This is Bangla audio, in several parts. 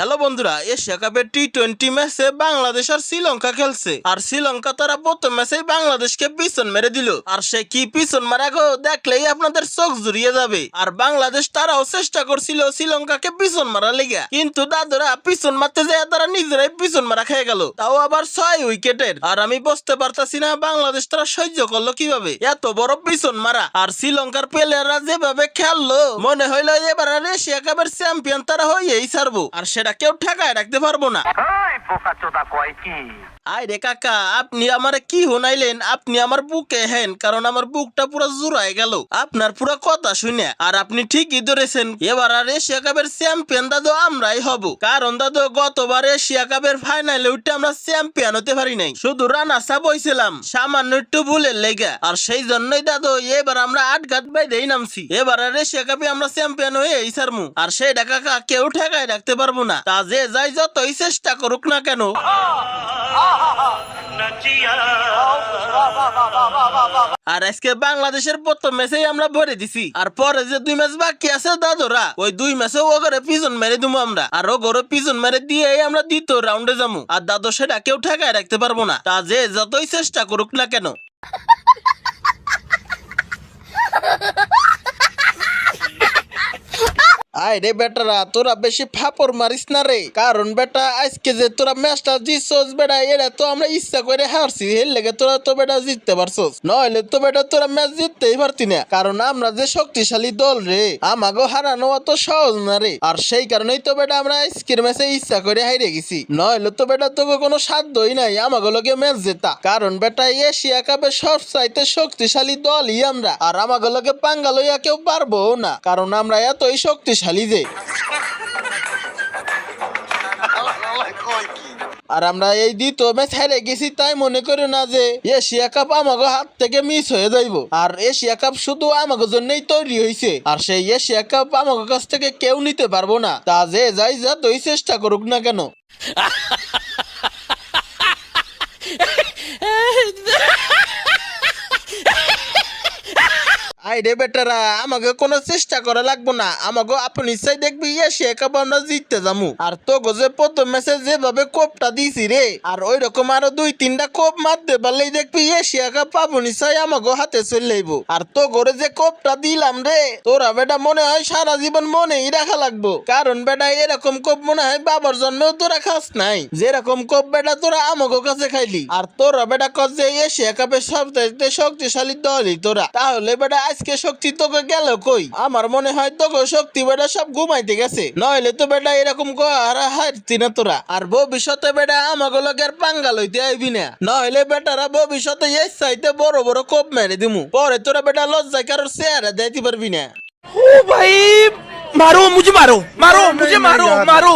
হ্যালো বন্ধুরা, এশিয়া কাপের টি টোয়েন্টি ম্যাচে বাংলাদেশ আর শ্রীলঙ্কা খেলছে। আর শ্রীলঙ্কা তারা প্রথম ম্যাচে বাংলাদেশকে পিছন মেরে দিল। আর সে কি পিছন মারা গো, দেখলেই আপনাদের চোখ জুড়িয়ে যাবে। আর বাংলাদেশ তারাও চেষ্টা করছিল শ্রীলঙ্কাকে পিছন মারা লেগে। কিন্তু দাদুরা পিছন মারতে যায় তারা নিজেরাই পিছন মারা খেয়ে গেল। তাও আবার ছয় উইকেটের। আর আমি বুঝতে পারতাছি না বাংলাদেশ তারা সহ্য করল কীভাবে। এত বড় পিছন মারা। আর শ্রীলঙ্কার প্লেয়াররা যেভাবে খেললো, মনে হইল এবার আর এশিয়া কাপের চ্যাম্পিয়ন তারা হয়েই ছাড়বো। আর সেটা কেউ ঠেকায় রাখতে পারব না। আয় রে কাকা, আপনি আমার কি হোনাইলেন আপনি আমার বুকে হেন, কারণ আমার বুকটা পুরো জুড়াই গেল। আপনার পুরো কথা শুনে, আর আপনি ঠিকই ধরেছেন। এবার আর এশিয়া কাপের চ্যাম্পিয়ন দাদু আমরাই হব। কারণ দাদু, গতবার এশিয়া কাপের ফাইনালে উঠে আমরা চ্যাম্পিয়ন হতে পারি নাই। শুধু রানা সাপ হয়েছিলাম সামান্য একটু ভুলের লেগে। আর সেই জন্যই দাদু, এবার আমরা আট ঘাট বাইরেই নামছি। এবার আর এশিয়া কাপে আমরা চ্যাম্পিয়ন হয়ে এই সারমু আর সেইটা কাকা, কেউ ঠেকায় রাখতে পারব না। তা যে যাই যতই চেষ্টা করুক না কেন। আর আজকে বাংলাদেশের প্রথম ম্যাচেই আমরা ভরে দিছি। আর পরে যে দুই ম্যাচ বাকি আছে দাদুরা, ওই দুই ম্যাচে ও ঘরে পিছন মেরে দিবো আমরা। আর ও ঘরে পিছন মেরে দিয়ে আমরা দ্বিতীয় রাউন্ডে যাব আর দাদু সেটা কেউ ঠেকায় রাখতে পারব না। তা যে যতই চেষ্টা করুক না কেন। আয় রে বেটারা, তোরা বেশি ফাপড় মারিস না রে। কারণ বেটা, আজকে যে তোরা ম্যাচটা জিতছস বেটা এটা তো আমরা ইচ্ছা করে হারছি, এর লেগে তোরা তো বেটা জিততে পারছস। নইলে তো বেটা তোরা ম্যাচ জিততেই পারতি না। কারণ আমরা যে শক্তিশালী দল রে, আমাগো হারানো অত সহজ না রে। আর সেই কারণেই তো বেটা আমরা আজকের ম্যাচে ইচ্ছা করে হাইরে গেছি। নইলে তো বেটা তোকে কোনো সাধ্যই নাই আমাগো লগে ম্যাচ জেতা। কারণ বেটা, এশিয়া কাপে সব চাইতে শক্তিশালী দলই আমরা। আর আমাগো লগে পাঙ্গা লইয়া কেউ পারব না। কারণ আমরা এতই শক্তিশালী যে আর আমরা এই দ্বিতীয় ম্যাচ হেরে গেছি, তাই মনে করি না যে এশিয়া কাপ আমাকে হাত থেকে মিস হয়ে যাইব। আর এশিয়া কাপ শুধু আমাকে জন্যই তৈরি হয়েছে আর সেই এশিয়া কাপ আমাকে কাছ থেকে কেউ নিতে পারব না। তা যে যাই যা তুই চেষ্টা করুক না কেন। আইরে বেটারা, আমাকে কোনো চেষ্টা করা লাগবো না। আমাকে আপনি চাই দেখবি এশিয়া কাপ আমরা জিততে যামু। আর তো যে প্রথম ম্যাচে যেভাবে কোপটা দিছি রে, আর ওই রকম আরও দুই তিনটা কোপ মারতে পারলেই দেখবি এশিয়া কাপ আপনি চাই আমাকে হাতে চলে আইবো আর তো করে যে কোপটা দিলাম রে, তোরা বেটা মনে হয় সারা জীবন মনেই রাখা লাগবো। কারণ বেটা, এরকম কোপ মনে হয় বাবার জন্মেও তোরা খাস নাই। যেরকম কোপ বেটা, তোরা আমাকে কাছে খাইলি। আর তোরা বেটা কস যে এশিয়া কাপের সবচাইতে শক্তিশালী দলই তোরা। তাহলে বেটা, আজকে কে শক্তি তোকে গেল কই? আমার মনে হয় তোকে শক্তি বেটা সব ঘুমাইতে গেছে। নইলে তো বেটা এরকম আর হারতি না তোরা। আর ভবিষ্যতে বেটা আমাকে লোকের পাঙ্গা লইতে আইবি না। নইলে বেটারা ভবিষ্যতে এই চাইতে বড় বড় কোপ মেরে দিমু। পরে তোরা বেটা লজ্জায় কারোর চেহারা দিতে পারবি না। ও ভাই! मारो मुझे मारो मारो मुझे मारो मारो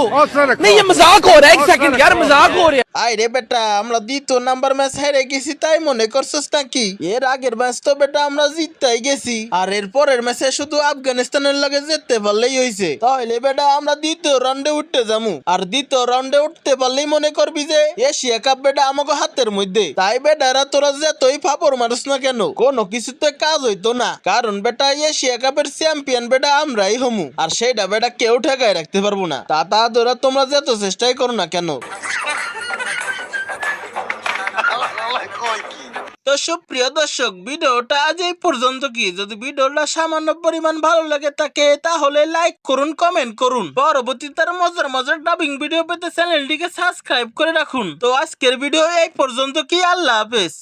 नहीं ये मजाक हो रहा है एक सेकंड यार मजाक हो रहा है আয় রে বেটা আমরা দ্বিতীয় নাম্বার ম্যাচ হেরে গেছি তাই মনে করছিস নাকি এর আগের ম্যাচ তো বেটা আমরা জিততেই গেছি আর এর পরের ম্যাচে শুধু আফগানিস্তানের লগে জিততে পারলেই হয়েছে তাহলে বেটা আমরা দ্বিতীয় রাউন্ডে উঠতে যামু আর দ্বিতীয় রাউন্ডে উঠতে পারলেই মনে করবি যে এশিয়া কাপ বেটা আমাকে হাতের মধ্যে তাই বেটারা তোরা যতই ফাপড় মারিস না কেন কোনো কিছুতে কাজ হইতো না কারণ বেটা এশিয়া কাপের চ্যাম্পিয়ন বেটা আমরাই হমু আর সেটা বেটা কেউ ঠেকায় রাখতে পারব না। তা তা ধরা তোমরা যত চেষ্টাই করো না কেন? তো সুপ্রিয় দর্শক, ভিডিওটা আজ এই পর্যন্ত কি? যদি ভিডিওটা সামান্য পরিমাণ ভালো লাগে থাকে, তাহলে লাইক করুন কমেন্ট করুন। পরবর্তীতে মজার মজার ডাবিং ভিডিও পেতে চ্যানেলটিকে সাবস্ক্রাইব করে রাখুন। তো আজকের ভিডিও এই পর্যন্ত কি? আল্লাহ হাফেজ।